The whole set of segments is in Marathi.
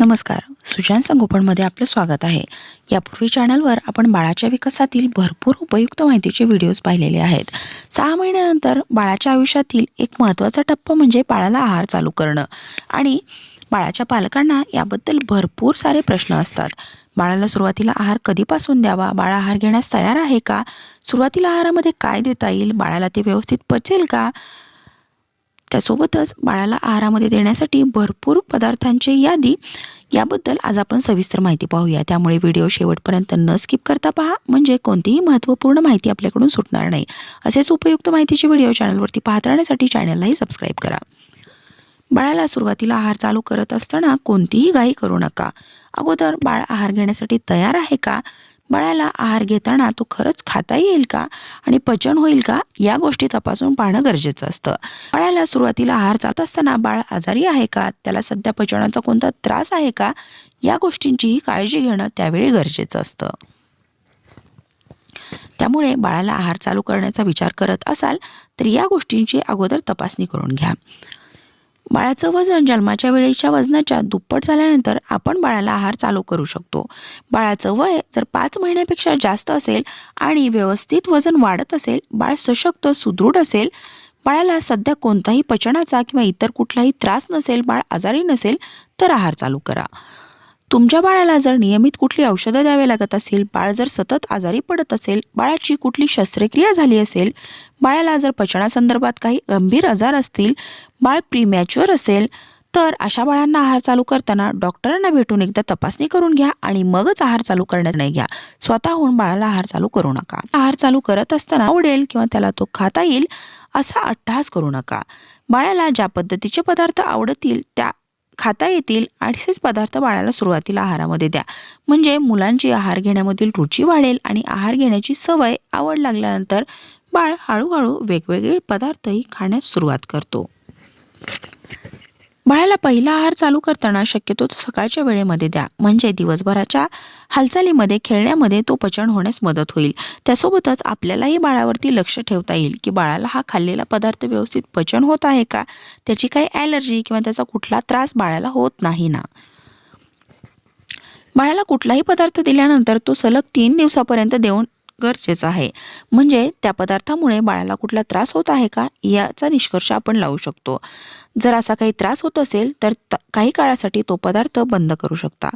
नमस्कार. सुजान संगोपनमध्ये आपलं स्वागत आहे. यापूर्वी चॅनलवर आपण बाळाच्या विकासातील भरपूर उपयुक्त माहितीचे व्हिडिओज पाहिलेले आहेत. सहा महिन्यानंतर बाळाच्या आयुष्यातील एक महत्त्वाचा टप्पा म्हणजे बाळाला आहार चालू करणं. आणि बाळाच्या पालकांना याबद्दल भरपूर सारे प्रश्न असतात. बाळाला सुरुवातीला आहार कधीपासून द्यावा? बाळ आहार घेण्यास तयार आहे का? सुरुवातीला आहारामध्ये काय देता येईल? बाळाला ते व्यवस्थित पचेल का? त्यासोबतच बाळाला आहारामध्ये देण्यासाठी भरपूर पदार्थांची यादी याबद्दल आज आपण सविस्तर माहिती पाहूया. त्यामुळे व्हिडिओ शेवटपर्यंत न स्किप करता पहा. म्हणजे कोणतीही महत्त्वपूर्ण माहिती आपल्याकडून सुटणार नाही. असेच उपयुक्त माहितीचे व्हिडिओ चॅनलवरती पाहत राहण्यासाठी चॅनललाही सबस्क्राईब करा. बाळाला सुरुवातीला आहार चालू करत असताना कोणतीही घाई करू नका. अगोदर बाळ आहार घेण्यासाठी तयार आहे का? बाळाला आहार घेताना तो खरंच खाता येईल का? आणि पचन होईल का? या गोष्टी तपासून पाहणं गरजेचं असतं. बाळाला सुरुवातीला आहार जात असताना बाळ आजारी आहे का? त्याला सध्या पचनाचा कोणता त्रास आहे का? या गोष्टींचीही काळजी घेणं त्यावेळी गरजेचं असतं. त्यामुळे बाळाला आहार चालू करण्याचा विचार करत असाल तर या गोष्टींची अगोदर तपासणी करून घ्या. बाळाचं वजन जन्माच्या वेळेच्या वजनाच्या दुप्पट झाल्यानंतर आपण बाळाला आहार चालू करू शकतो. बाळाचं वय जर पाच महिन्यापेक्षा जास्त असेल आणि व्यवस्थित वजन वाढत असेल बाळ सशक्त सुदृढ असेल बाळाला सध्या कोणताही पचनाचा किंवा इतर कुठलाही त्रास नसेल बाळ आजारी नसेल तर आहार चालू करा. तुमच्या बाळाला जर नियमित कुठली औषधं द्यावे लागत असेल बाळ जर सतत आजारी पडत असेल बाळाची कुठली शस्त्रक्रिया झाली असेल बाळाला जर पचनासंदर्भात काही गंभीर आजार असतील बाळ प्रीमॅच्युअर असेल तर अशा बाळांना आहार चालू करताना डॉक्टरांना भेटून एकदा तपासणी करून घ्या आणि मगच आहार चालू करण्यात नाही घ्या. स्वतःहून बाळाला आहार चालू करू नका. आहार चालू करत असताना आवडेल किंवा त्याला तो खाता येईल असा अट्टहास करू नका. बाळाला ज्या पद्धतीचे पदार्थ आवडतील त्या खाता येतील असेच पदार्थ बाळाला सुरुवातीला आहारामध्ये द्या. म्हणजे मुलांची आहार घेण्यामधील रुची वाढेल आणि आहार घेण्याची सवय आवड लागल्यानंतर बाळ हळूहळू वेगवेगळे पदार्थही खाण्यास सुरुवात करतो. बाळाला पहिला आहार चालू करताना शक्यतो तो सकाळच्या वेळेमध्ये द्या. म्हणजे दिवसभराच्या हालचालीमध्ये खेळण्यामध्ये तो पचन होण्यास मदत होईल. त्यासोबतच आपल्यालाही बाळावरती लक्ष ठेवता येईल की बाळाला हा खाल्लेला पदार्थ व्यवस्थित पचन होत आहे का? त्याची काही ॲलर्जी किंवा त्याचा कुठला त्रास बाळाला होत नाही ना? बाळाला कुठलाही पदार्थ दिल्यानंतर तो सलग तीन दिवसापर्यंत देऊन गरजेचं आहे. म्हणजे त्या पदार्थामुळे बाळाला कुठला त्रास होत आहे का? याचा निष्कर्ष आपण लावू शकतो. जर असा काही त्रास होत असेल तर काही काळासाठी तो पदार्थ बंद करू शकता.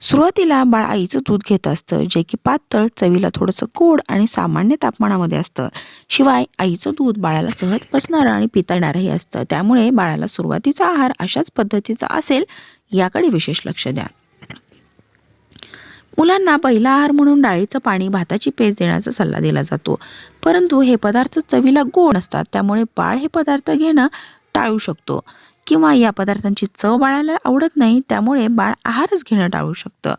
सुरुवातीला बाळ आईचं दूध घेत असतं जे की पातळ चवीला थोडंसं गोड आणि सामान्य तापमानामध्ये असतं. शिवाय आईचं दूध बाळाला सहज बसणारं आणि पिता येणारंही असतं. त्यामुळे बाळाला सुरुवातीचा आहार अशाच पद्धतीचा असेल याकडे विशेष लक्ष द्या. मुलांना पहिला आहार म्हणून डाळीचं पाणी भाताची पेज देण्याचा सल्ला दिला जातो. परंतु हे पदार्थ चवीला गोड असतात त्यामुळे बाळ हे पदार्थ घेणं टाळू शकतो. किंवा या पदार्थांची चव बाळाला आवडत नाही त्यामुळे बाळ आहारच घेणं टाळू शकतं.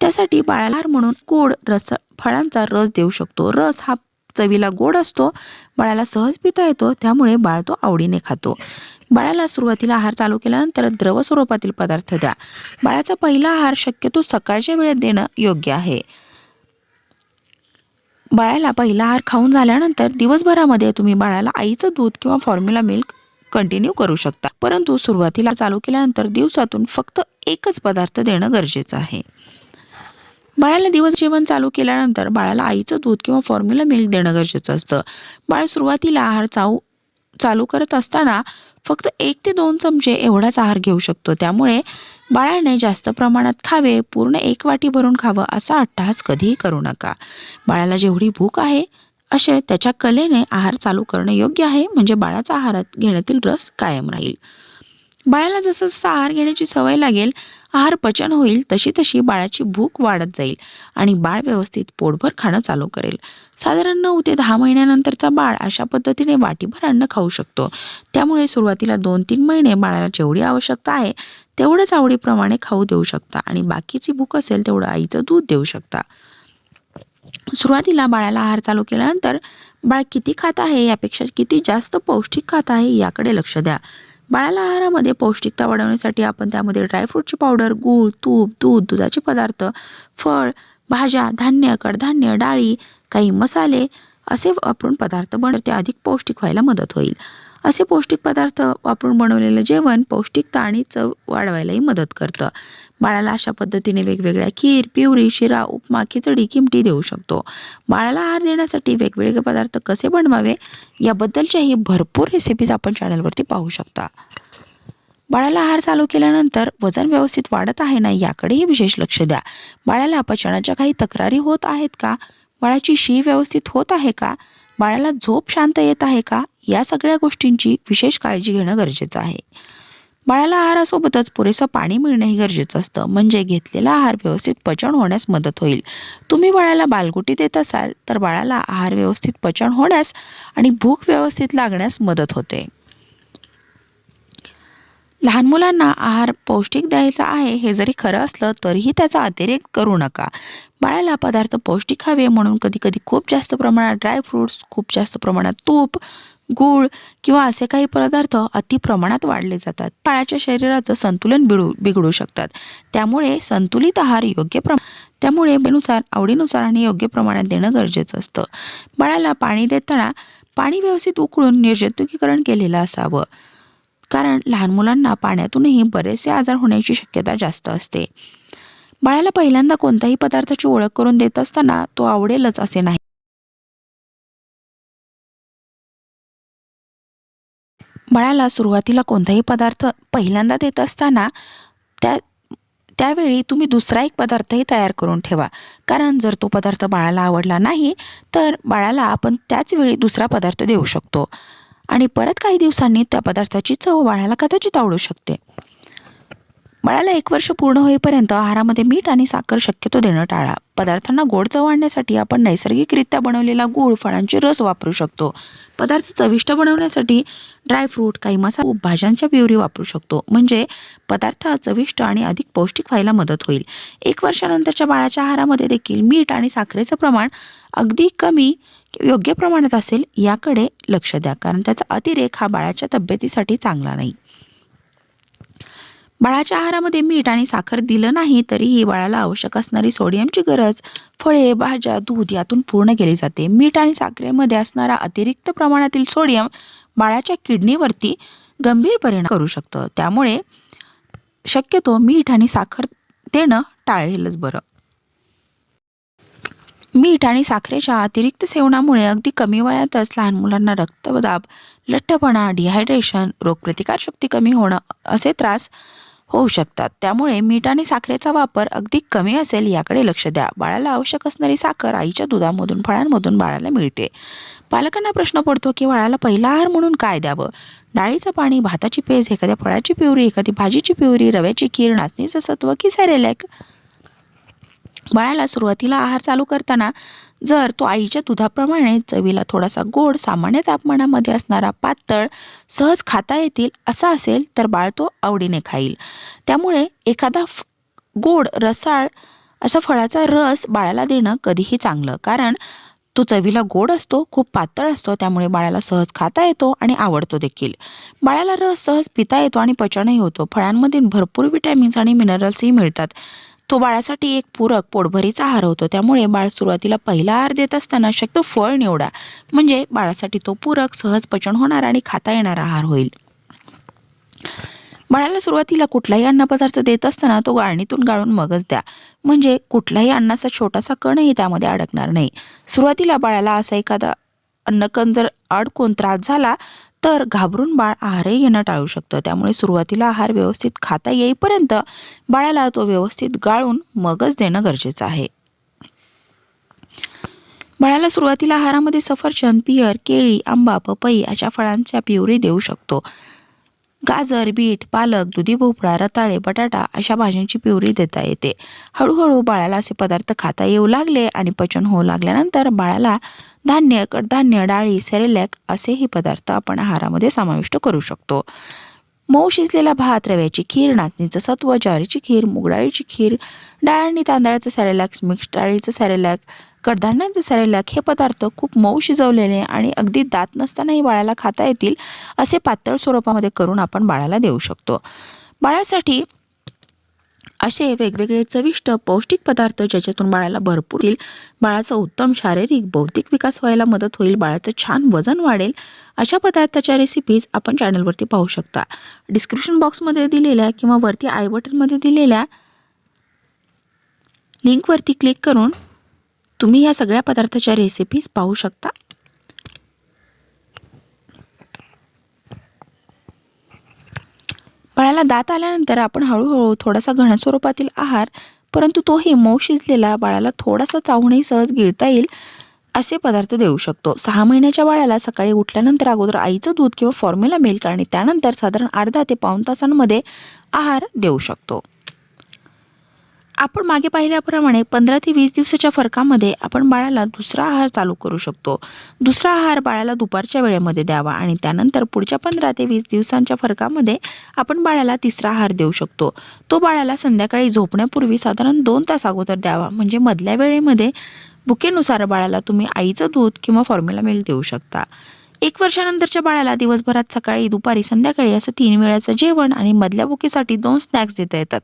त्यासाठी बाळाला म्हणून गोड रस फळांचा रस देऊ शकतो. रस हा चवीला गोड असतो बाळाला सहज पिता येतो त्यामुळे बाळ तो आवडीने खातो. बाळाला सुरुवातीला आहार चालू केल्यानंतर द्रव स्वरूपातील पदार्थ द्या. बाळाचा पहिला आहार शक्यतो सकाळच्या वेळेत देणं योग्य आहे. बाळाला पहिला आहार खाऊन झाल्यानंतर दिवसभरामध्ये तुम्ही बाळाला आईचं दूध किंवा फॉर्म्युला मिल्क कंटिन्यू करू शकता. परंतु सुरुवातीला चालू केल्यानंतर दिवसातून फक्त एकच पदार्थ देणं गरजेचं आहे. बाळाला दिवस जेवण चालू केल्यानंतर बाळाला आईचं दूध किंवा फॉर्म्युला मिल्क देणं गरजेचं असतं. बाळ सुरुवातीला आहार चाऊ चालू करत असताना फक्त एक ते दोन चमचे एवढाच आहार घेऊ शकतो. त्यामुळे बाळाने जास्त प्रमाणात खावे पूर्ण एक वाटी भरून खावं असा अट्टहास कधीही करू नका. बाळाला जेवढी भूक आहे असे त्याच्या कलेने आहार चालू करणं योग्य आहे म्हणजे बाळाचा आहारात घेण्यातील रस कायम राहील. बाळाला जसं जसं आहार घेण्याची सवय लागेल आहार पचन होईल तशी तशी बाळाची भूक वाढत जाईल आणि बाळ व्यवस्थित पोटभर खाणं चालू करेल. साधारण नऊ ते दहा महिन्यानंतरचा बाळ अशा पद्धतीने वाटीभर अन्न खाऊ शकतो. त्यामुळे सुरुवातीला दोन तीन महिने बाळाला जेवढी आवश्यकता आहे तेवढंच आवडीप्रमाणे खाऊ देऊ शकता आणि बाकीची भूक असेल तेवढं आईचं दूध देऊ शकता. सुरुवातीला बाळाला आहार चालू केल्यानंतर बाळ किती खात आहे? यापेक्षा किती जास्त पौष्टिक खात आहे? याकडे लक्ष द्या. बाळाला आहारामध्ये पौष्टिकता वाढवण्यासाठी आपण त्यामध्ये ड्रायफ्रूटची पावडर गूळ तूप दूध दुधाचे पदार्थ फळ भाज्या धान्य कडधान्य डाळी काही मसाले असे वापरून पदार्थ बनते अधिक पौष्टिक व्हायला मदत होईल. असे पौष्टिक पदार्थ वापरून बनवलेलं जेवण पौष्टिकता आणि चव वाढवायलाही मदत करतं. बाळाला अशा पद्धतीने वेगवेगळ्या खीर पिवरी शिरा उपमा खिचडी किमटी देऊ शकतो. बाळाला आहार देण्यासाठी वेगवेगळे पदार्थ कसे बनवावे याबद्दलच्याही भरपूर रेसिपीज आपण चॅनलवरती पाहू शकता. बाळाला आहार चालू केल्यानंतर वजन व्यवस्थित वाढत आहे ना याकडेही विशेष लक्ष द्या. बाळाला पचनाच्या काही तक्रारी होत आहेत का? बाळाची शी व्यवस्थित होत आहे का? बाळाला झोप शांत येत आहे का? या सगळ्या गोष्टींची विशेष काळजी घेणं गरजेचं आहे. बाळाला आहारासोबतच पुरेसं पाणी मिळणंही गरजेचं असतं. म्हणजे घेतलेला आहार व्यवस्थित पचन होण्यास मदत होईल. तुम्ही बाळाला बालगुटी देत असाल तर बाळाला आहार व्यवस्थित पचन होण्यास आणि भूक व्यवस्थित लागण्यास मदत होते. लहान मुलांना आहार पौष्टिक द्यायचा आहे हे जरी खरं असलं तरीही त्याचा अतिरेक करू नका. बाळाला पदार्थ पौष्टिक हवे म्हणून कधी कधी खूप जास्त प्रमाणात ड्रायफ्रूट्स खूप जास्त प्रमाणात तूप गूळ किंवा असे काही पदार्थ अति प्रमाणात वाढले जातात. बाळाच्या शरीराचं संतुलन बिडू बिघडू शकतात. त्यामुळे संतुलित आहार योग्य प्रमा त्यामुळे बेनुसार आवडीनुसार आणि योग्य प्रमाणात देणं गरजेचं असतं. बाळाला पाणी देताना पाणी व्यवस्थित उकळून निर्जंतुकीकरण केलेलं असावं. कारण लहान मुलांना पाण्यातूनही बरेचसे आजार होण्याची शक्यता जास्त असते. बाळाला पहिल्यांदा कोणत्याही पदार्थाची ओळख करून देत असताना तो आवडेलच असे नाही. बाळाला सुरुवातीला कोणताही पदार्थ पहिल्यांदा देत असताना त्या त्यावेळी तुम्ही दुसरा एक पदार्थही तयार करून ठेवा. कारण जर तो पदार्थ बाळाला आवडला नाही तर बाळाला आपण त्याच वेळी दुसरा पदार्थ देऊ शकतो. आणि परत काही दिवसांनी त्या पदार्थाची चव बाळाला कदाचित आवडू शकते. बाळाला एक वर्ष पूर्ण होईपर्यंत आहारामध्ये मीठ आणि साखर शक्यतो देणं टाळा. पदार्थांना गोड चव आणण्यासाठी आपण नैसर्गिकरित्या बनवलेला गूळ फळांचे रस वापरू शकतो. पदार्थ चविष्ट बनवण्यासाठी ड्रायफ्रूट काही मसाला भाज्यांच्या प्युरी वापरू शकतो. म्हणजे पदार्थ चविष्ट आणि अधिक पौष्टिक व्हायला मदत होईल. एक वर्षानंतरच्या बाळाच्या आहारामध्ये देखील मीठ आणि साखरेचं प्रमाण अगदी कमी योग्य प्रमाणात असेल याकडे लक्ष द्या. कारण त्याचा अतिरेक हा बाळाच्या तब्येतीसाठी चांगला नाही. बाळाच्या आहारामध्ये मीठ आणि साखर दिलं नाही तरीही बाळाला आवश्यक असणारी सोडियमची गरज फळे भाज्या दूध यातून पूर्ण केली जाते. मीठ आणि साखरेमध्ये असणारा अतिरिक्त प्रमाणातील सोडियम बाळाच्या किडनीवरती गंभीर परिणाम करू शकतं. त्यामुळे शक्यतो मीठ आणि साखर देणं टाळेलच बरं. मीठ आणि साखरेच्या अतिरिक्त सेवनामुळे अगदी कमी वयातच लहान मुलांना रक्तदाब लठ्ठपणा डिहायड्रेशन रोगप्रतिकारशक्ती कमी होणं असे त्रास होऊ शकतात. त्यामुळे मीठ आणि साखरेचा वापर अगदी कमी असेल याकडे लक्ष द्या. बाळाला आवश्यक असणारी साखर आईच्या दुधामधून फळांमधून बाळाला मिळते. पालकांना प्रश्न पडतो की बाळाला पहिला आहार म्हणून काय द्यावं? डाळीचं पाणी भाताची पेज एखाद्या फळाची पिवरी एखादी भाजीची पिवरी रव्याची खीर नाचणीचं सत्व की सॅरेलॅक? बाळाला सुरुवातीला आहार चालू करताना जर तो आईच्या दुधाप्रमाणे चवीला थोडासा गोड सामान्य तापमानामध्ये असणारा पातळ सहज खाता येतील असा असेल तर बाळ तो आवडीने खाईल. त्यामुळे एखादा फ- गोड रसाळ अशा फळाचा रस बाळाला देणं कधीही चांगलं. कारण तो चवीला गोड असतो खूप पातळ असतो त्यामुळे बाळाला सहज खाता येतो आणि आवडतो देखील. बाळाला रस सहज पिता येतो आणि पचनही होतो. फळांमधील भरपूर विटॅमिन्स आणि मिनरल्सही मिळतात. तो बाळासाठी एक पूरक पोटभरीचा आहार होतो. त्यामुळे बाळ सुरुवातीला पहिला आहार देत असताना शक्य फळ निवडा. म्हणजे बाळासाठी तो पूरक सहज पचन होणार आणि खाता येणारा आहार होईल. बाळाला सुरुवातीला कुठलाही अन्नपदार्थ देत असताना तो गाळणीतून गाळून मगच द्या. म्हणजे कुठलाही अन्नाचा छोटासा कणही त्यामध्ये अडकणार नाही. सुरुवातीला बाळाला असा एखादा अन्नकण जर अडकून त्रास झाला तर घाबरून बाळ आहारही घेणं टाळू शकतं. त्यामुळे सुरुवातीला आहार व्यवस्थित खाता येईपर्यंत बाळाला तो व्यवस्थित गाळून मगच देणं गरजेचं आहे. बाळाला सुरुवातीला आहारामध्ये सफरचंद पियर केळी आंबा पपई अशा फळांच्या प्युरी देऊ शकतो. गाजर बीट पालक दुधी भोपळा रताळे बटाटा अशा भाज्यांची प्युरी देता येते. हळूहळू बाळाला असे पदार्थ खाता येऊ लागले आणि पचन होऊ लागल्यानंतर बाळाला धान्य कडधान्य डाळी सेरेलॅक असेही पदार्थ आपण आहारामध्ये समाविष्ट करू शकतो. मऊ शिजलेला भात रव्याची खीर नाचणीचं सत्व ज्वारीची खीर मुगडाळीची खीर डाळ आणि तांदळाचं सॅरेलॅक्स मिक्स डाळीचं सॅरेलॅक कडधान्यांचं सॅरेलॅक हे पदार्थ खूप मऊ शिजवलेले आणि अगदी दात नसतानाही बाळाला खाता येतील असे पातळ स्वरूपामध्ये करून आपण बाळाला देऊ शकतो. बाळासाठी असे वेगवेगळे चविष्ट पौष्टिक पदार्थ ज्याच्यातून बाळाला भरपूर येईल बाळाचा उत्तम शारीरिक बौद्धिक विकास व्हायला मदत होईल बाळाचं छान वजन वाढेल अशा पदार्थाच्या रेसिपीज आपण चॅनलवरती पाहू शकता. डिस्क्रिप्शन बॉक्समध्ये दिलेल्या किंवा वरती आय बटनमध्ये दिलेल्या लिंकवरती क्लिक करून तुम्ही या सगळ्या पदार्थाच्या रेसिपीज पाहू शकता. बाळाला दात आल्यानंतर आपण हळूहळू थोडासा घन स्वरूपातील आहार परंतु तोही मऊ शिजलेला बाळाला थोडासा चावूनही सहज गिळता येईल असे पदार्थ देऊ शकतो. सहा महिन्याच्या बाळाला सकाळी उठल्यानंतर अगोदर आईचं दूध किंवा फॉर्म्युला मिल्क आणि त्यानंतर साधारण अर्धा ते पाऊण तासांमध्ये आहार देऊ शकतो. आपण मागे पाहिल्याप्रमाणे पंधरा ते वीस दिवसाच्या फरकामध्ये आपण बाळाला दुसरा आहार चालू करू शकतो. दुसरा आहार बाळाला दुपारच्या वेळेमध्ये द्यावा आणि त्यानंतर पुढच्या पंधरा ते वीस दिवसांच्या फरकामध्ये आपण बाळाला तिसरा आहार देऊ शकतो. तो बाळाला संध्याकाळी झोपण्यापूर्वी साधारण दोन तास अगोदर द्यावा. म्हणजे मधल्या वेळेमध्ये बुकेनुसार बाळाला तुम्ही आईचं दूध किंवा फॉर्म्युला मिल्क देऊ शकता. एक वर्षानंतरच्या बाळाला दिवसभरात सकाळी दुपारी संध्याकाळी असं तीन वेळाचं जेवण आणि मधल्या बुकेसाठी दोन स्नॅक्स देता येतात.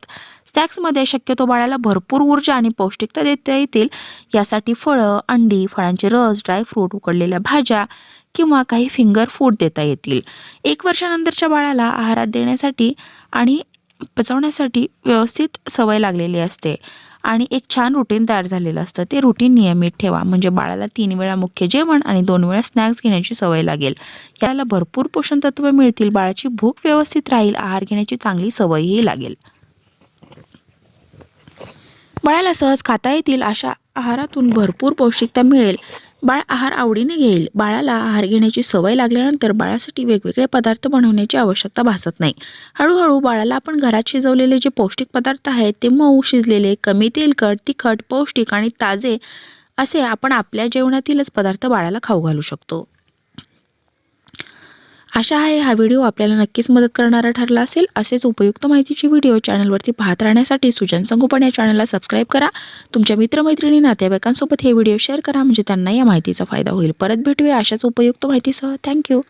स्नॅक्समध्ये शक्यतो बाळाला भरपूर ऊर्जा आणि पौष्टिकता देता येतील. यासाठी फळं अंडी फळांचे रस ड्रायफ्रूट उकडलेल्या भाज्या किंवा काही फिंगर फूड देता येतील. एक वर्षानंतरच्या बाळाला आहारात देण्यासाठी आणि पचवण्यासाठी व्यवस्थित सवय लागलेली असते. आणि एक छान रुटीन तयार झालेलं असतं. ते रुटीन नियमित ठेवा. म्हणजे बाळाला तीन वेळा मुख्य जेवण आणि दोन वेळा स्नॅक्स घेण्याची सवय लागेल. याला भरपूर पोषण तत्व मिळतील. बाळाची भूक व्यवस्थित राहील. आहार घेण्याची चांगली सवयही लागेल. बाळाला सहज खाता येतील. अशा आहारातून भरपूर पौष्टिकता मिळेल. बाळ आहार आवडीने घेईल. बाळाला आहार घेण्याची सवय लागल्यानंतर बाळासाठी वेगवेगळे पदार्थ बनवण्याची आवश्यकता भासत नाही. हळूहळू बाळाला आपण घरात शिजवलेले जे पौष्टिक पदार्थ आहेत ते मऊ शिजलेले कमी तेलकट तिखट पौष्टिक आणि ताजे असे आपण आपल्या जेवणातीलच पदार्थ बाळाला खाऊ घालू शकतो. आशा आहे हा व्हिडिओ आपल्याला नक्कीच मदत करणारा ठरला असेल. असेच उपयुक्त माहितीचे व्हिडिओ चॅनलवरती पाहत राहण्यासाठी सुजन संगोपन या चॅनलला सबस्क्राईब करा. तुमच्या मित्रमैत्रिणी नातेवाईकांसोबत हे व्हिडिओ शेअर करा म्हणजे त्यांना या माहितीचा फायदा होईल. परत भेटूया अशाच उपयुक्त माहितीसह. थँक्यू.